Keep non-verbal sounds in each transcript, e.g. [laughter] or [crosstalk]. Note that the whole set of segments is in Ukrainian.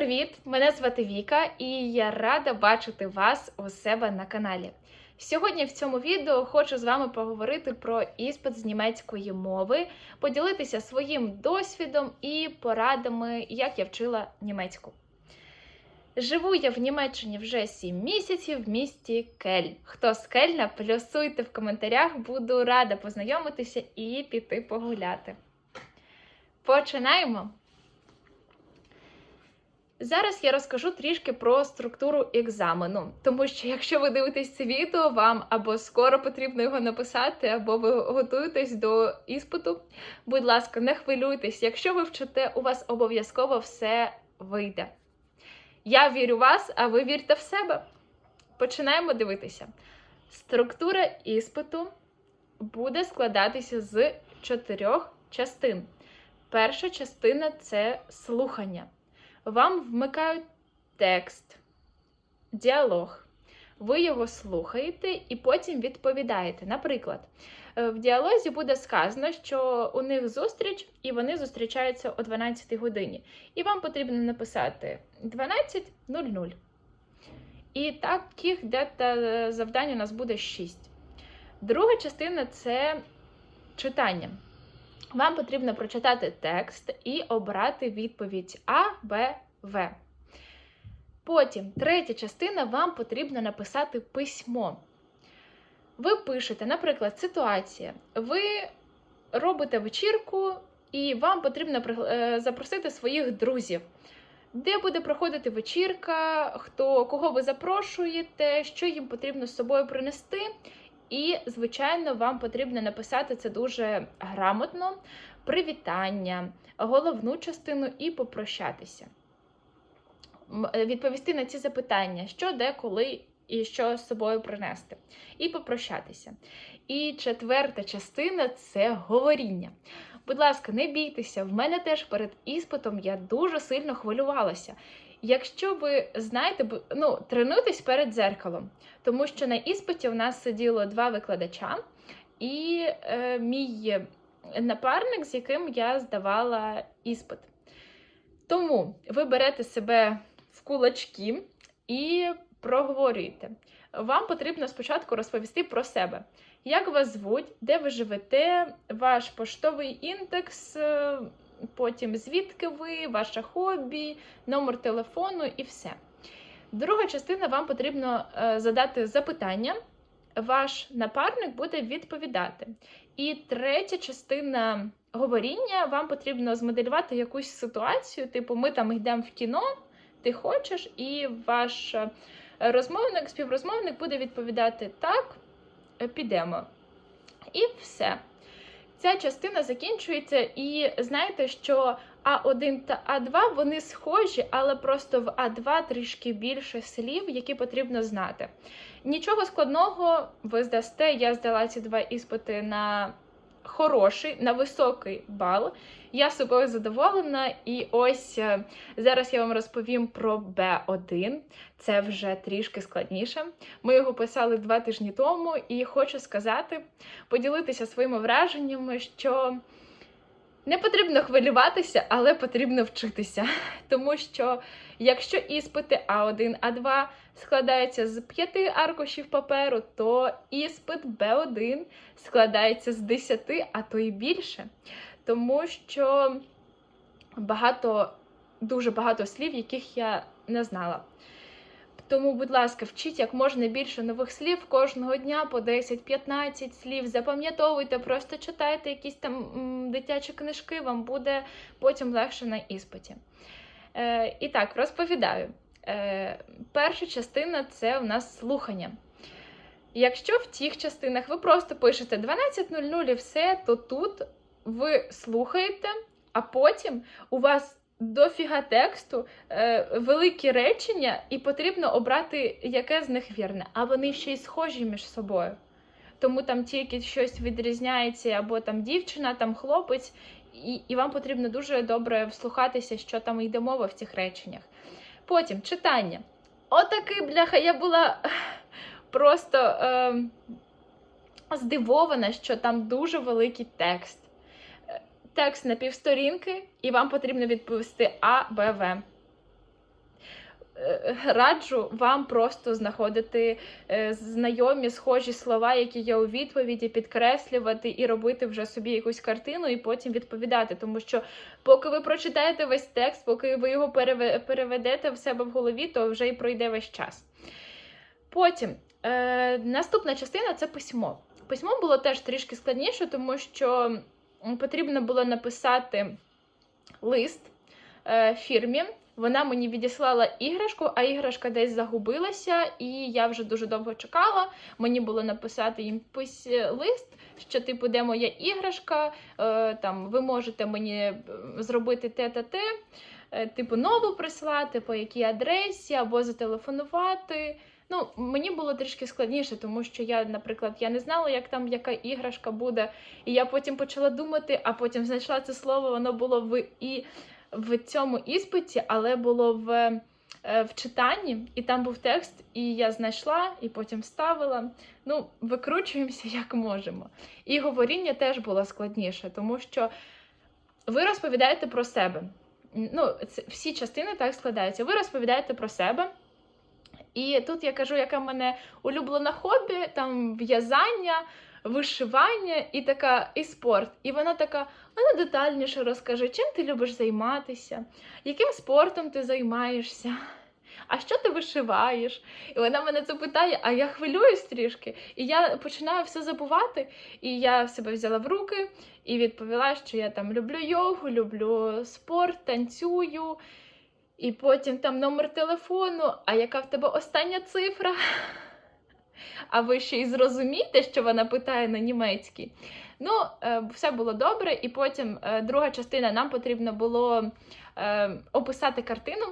привіт! Мене звати Віка, і я рада бачити вас у себе на каналі. Сьогодні в цьому відео хочу з вами поговорити про іспит з німецької мови, поділитися своїм досвідом і порадами, як я вчила німецьку. Живу я в Німеччині вже 7 місяців в місті Кель. Хто з Кельна, плюсуйте в коментарях, буду рада познайомитися і піти погуляти. Починаємо! Зараз я розкажу трішки про структуру екзамену, тому що якщо ви дивитесь це відео, вам або скоро потрібно його написати, або ви готуєтесь до іспиту. Будь ласка, не хвилюйтесь, якщо ви вчите, у вас обов'язково все вийде. Я вірю в вас, а ви вірте в себе. Починаємо дивитися. Структура іспиту буде складатися з чотирьох частин. Перша частина це слухання. Вам вмикають текст, діалог. Ви його слухаєте і потім відповідаєте. Наприклад, е, в діалозі буде сказано, що у них зустріч, і вони зустрічаються о 12 годині. І вам потрібно написати 12.00. І таких завдань у нас буде 6. Друга частина це читання. Вам потрібно прочитати текст і обрати відповідь А, Б, В. Потім, третя частина, вам потрібно написати письмо. Ви пишете, наприклад, ситуація. Ви робите вечірку, і вам потрібно запросити своїх друзів. Де буде проходити вечірка, хто, кого ви запрошуєте, що їм потрібно з собою принести. І, звичайно, вам потрібно написати це дуже грамотно, привітання, головну частину і попрощатися. Відповісти на ці запитання, що, де, коли і що з собою принести. І попрощатися. І четверта частина це говоріння. Будь ласка, не бійтеся, в мене теж перед іспитом я дуже сильно хвилювалася. Якщо ви знаєте, ну, тренуйтесь перед дзеркалом, тому що на іспиті у нас сиділо два викладача і е, мій напарник, з яким я здавала іспит. Тому ви берете себе в кулачки і проговорюєте. Вам потрібно спочатку розповісти про себе. Як вас звуть, де ви живете, ваш поштовий індекс, потім звідки ви, ваше хобі, номер телефону і все. Друга частина вам потрібно е, задати запитання, ваш напарник буде відповідати. І третя частина говоріння вам потрібно змоделювати якусь ситуацію, типу, ми там йдемо в кіно, ти хочеш, і ваш е, розмовник, співрозмовник буде відповідати так, підемо. І все. Ця частина закінчується, і знаєте, що А1 та А2 вони схожі, але просто в А2 трішки більше слів, які потрібно знати. Нічого складного, ви здасте, я здала ці два іспити на хороший, на високий бал. Я собою задоволена, і ось е, зараз я вам розповім про Б1. Це вже трішки складніше. Ми його писали два тижні тому, і хочу сказати, поділитися своїми враженнями, що не потрібно хвилюватися, але потрібно вчитися. Тому що якщо іспити А1, А2 складаються з п'яти аркушів паперу, то іспит Б1 складається з 10, а то і більше. Тому що багато, дуже багато слів, яких я не знала. Тому, будь ласка, вчіть як можна більше нових слів кожного дня по 10-15 слів. Запам'ятовуйте, просто читайте якісь там дитячі книжки, вам буде потім легше на іспиті. Е, І так, розповідаю. Е, Перша частина це у нас слухання. Якщо в тих частинах ви просто пишете 12.00 і все, то тут ви слухаєте, а потім у вас дофіга тексту, е, великі речення, і потрібно обрати, яке з них вірне, а вони ще й схожі між собою. Тому там тільки щось відрізняється, або там дівчина, там хлопець, і і вам потрібно дуже добре вслухатися, що там йде мова в цих реченнях. Потім читання. Отакий, бляха, я була [sighs] просто е, здивована, що там дуже великий текст текст на півсторінки, і вам потрібно відповісти А, Б, В. е, раджу вам просто знаходити е, знайомі, схожі слова, які є у відповіді, підкреслювати і робити вже собі якусь картину, і потім відповідати. Тому що поки ви прочитаєте весь текст, поки ви його переведете в себе в голові, то вже і пройде весь час. Потім е, наступна частина це письмо. Письмо було теж трішки складніше, тому що потрібно було написати лист е, фірмі. Вона мені відіслала іграшку, а іграшка десь загубилася, і я вже дуже довго чекала. Мені було написати їм пис... лист, що типу, де моя іграшка, е, там ви можете мені е, зробити те та те, е, типу нову прислати, по якій адресі, або зателефонувати. Ну, мені було трішки складніше, тому що я, наприклад, я не знала, як там яка іграшка буде. І я потім почала думати, а потім знайшла це слово, воно було в і в цьому іспиті, але було в, е, в читанні, і там був текст, і я знайшла, і потім вставила. Ну, викручуємося [laughs] як можемо. І говоріння теж було складніше, тому що ви розповідаєте про себе. Ну, це, всі частини так складаються. Ви розповідаєте про себе. І тут я кажу, яке в мене улюблене хобі, там в'язання, вишивання і така, і спорт. І вона така: а ну детальніше розкажи, чим ти любиш займатися, яким спортом ти займаєшся, а що ти вишиваєш? І вона мене це питає, а я хвилююсь трішки. І я починаю все забувати. І я себе взяла в руки і відповіла, що я там люблю йогу, люблю спорт, танцюю. І потім там номер телефону, а яка в тебе остання цифра? А ви ще й зрозумієте, що вона питає на німецькій. Ну, е, все було добре, і потім е, друга частина нам потрібно було е, описати картину.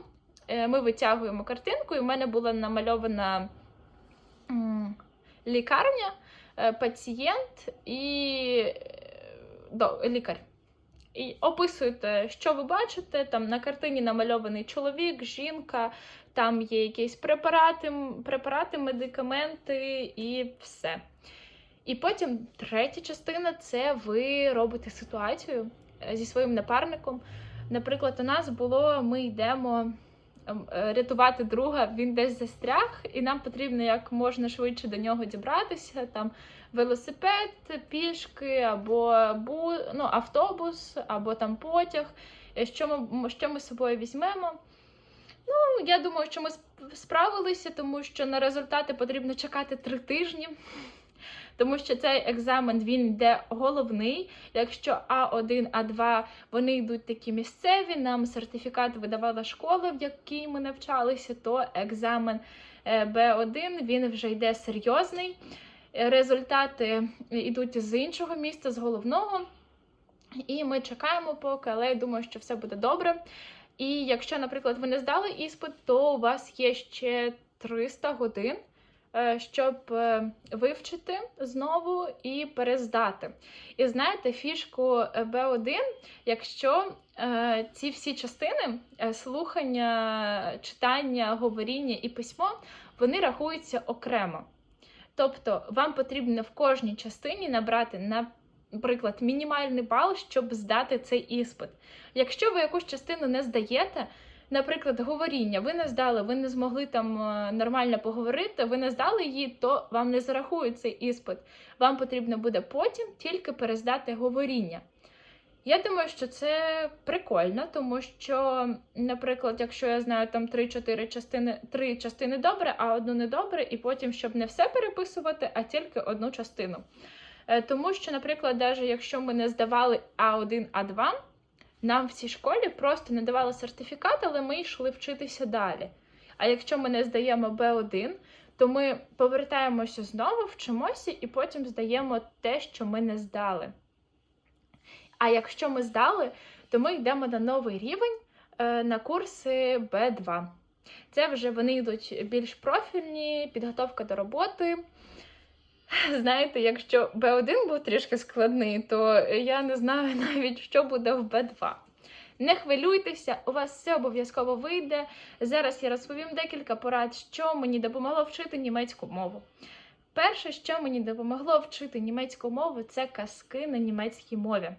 Ми витягуємо картинку, і в мене була намальована лікарня, пацієнт і лікар. І описуєте, що ви бачите. Там на картині намальований чоловік, жінка, там є якісь препарати, препарати, медикаменти і все. І потім третя частина це ви робите ситуацію е, зі своїм напарником. Наприклад, у нас було: ми йдемо рятувати друга, він десь застряг, і нам потрібно як можна швидше до нього дібратися. Там велосипед, пішки, або бу, ну, автобус, або там потяг. Е, Що ми, що ми з собою візьмемо? Ну, я думаю, що ми сп- справилися, тому що на результати потрібно чекати три тижні. Тому що цей екзамен він йде головний. Якщо А1, А2 вони йдуть такі місцеві, нам сертифікат видавала школа, в якій ми навчалися, то екзамен е, Б1 він вже йде серйозний. Е, Результати йдуть з іншого міста, з головного. І ми чекаємо поки, але я думаю, що все буде добре. І якщо, наприклад, ви не здали іспит, то у вас є ще 300 годин, е, щоб е, вивчити знову і перездати. І знаєте, фішку е, Б1, якщо е, ці всі частини е, слухання, читання, говоріння і письмо, вони рахуються окремо. Тобто вам потрібно в кожній частині набрати, наприклад, мінімальний бал, щоб здати цей іспит. Якщо ви якусь частину не здаєте, наприклад, говоріння, ви не здали, ви не змогли там е, нормально поговорити, ви не здали її, то вам не зарахують цей іспит. Вам потрібно буде потім тільки перездати говоріння. Я думаю, що це прикольно, тому що, наприклад, якщо я знаю там 3-4 частини, 3 частини добре, а одну недобре, і потім, щоб не все переписувати, а тільки одну частину. Е, Тому що, наприклад, навіть якщо ми не здавали А1, А2, нам в цій школі просто не давали сертифікат, але ми йшли вчитися далі. А якщо ми не здаємо Б1, то ми повертаємося знову, вчимося і потім здаємо те, що ми не здали. А якщо ми здали, то ми йдемо на новий рівень е, на курси Б2. Це вже вони йдуть більш профільні, підготовка до роботи. Знаєте, якщо Б1 був трішки складний, то я не знаю [laughs] навіть, що буде в Б2. Не хвилюйтеся, у вас все обов'язково вийде. Зараз я розповім декілька порад, що мені допомогло вчити німецьку мову. Перше, що мені допомогло вчити німецьку мову, це казки на німецькій мові.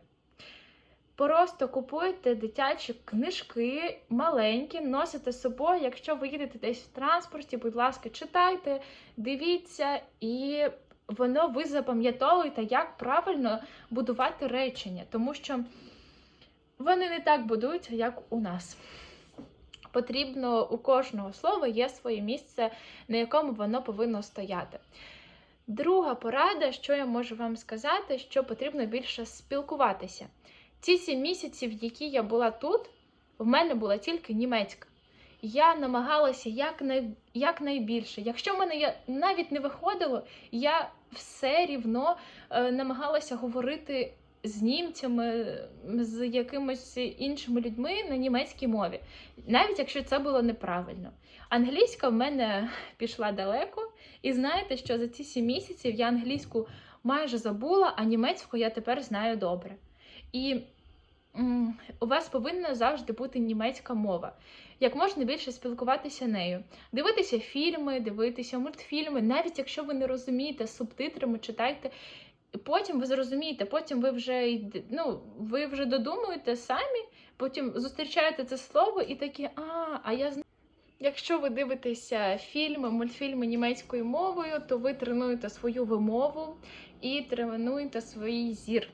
Просто купуйте дитячі книжки маленькі, носите з собою. Якщо ви їдете десь в транспорті, будь ласка, читайте, дивіться, і воно ви запам'ятовуєте, як правильно будувати речення, тому що вони не так будуються, як у нас. Потрібно у кожного слова є своє місце, на якому воно повинно стояти. Друга порада, що я можу вам сказати, що потрібно більше спілкуватися. Ці сім місяців, які я була тут, в мене була тільки німецька. Я намагалася якнай, якнайбільше. Якщо в мене навіть не виходило, я все рівно е, намагалася говорити з німцями, з якимись іншими людьми на німецькій мові, навіть якщо це було неправильно. Англійська в мене пішла далеко, і знаєте, що за ці сім місяців я англійську майже забула, а німецьку я тепер знаю добре. І у вас повинна завжди бути німецька мова. Як можна більше спілкуватися нею, дивитися фільми, дивитися мультфільми, навіть якщо ви не розумієте субтитрами, читайте. Потім ви зрозумієте, потім ви вже ну, ви вже додумуєте самі, потім зустрічаєте це слово і такі, а, а я знаю. Якщо ви дивитеся фільми, мультфільми німецькою мовою, то ви тренуєте свою вимову і тренуєте свій зір.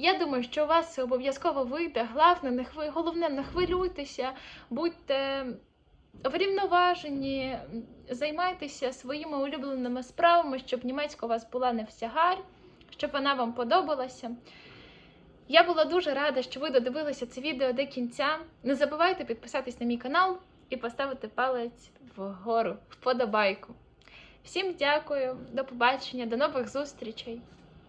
Я думаю, що у вас це обов'язково вийде. Головне, не хви... Головне, не хвилюйтеся, будьте врівноважені, займайтеся своїми улюбленими справами, щоб німецька у вас була не всягар, щоб вона вам подобалася. Я була дуже рада, що ви додивилися це відео до кінця. Не забувайте підписатись на мій канал і поставити палець вгору, вподобайку. Всім дякую, до побачення, до нових зустрічей!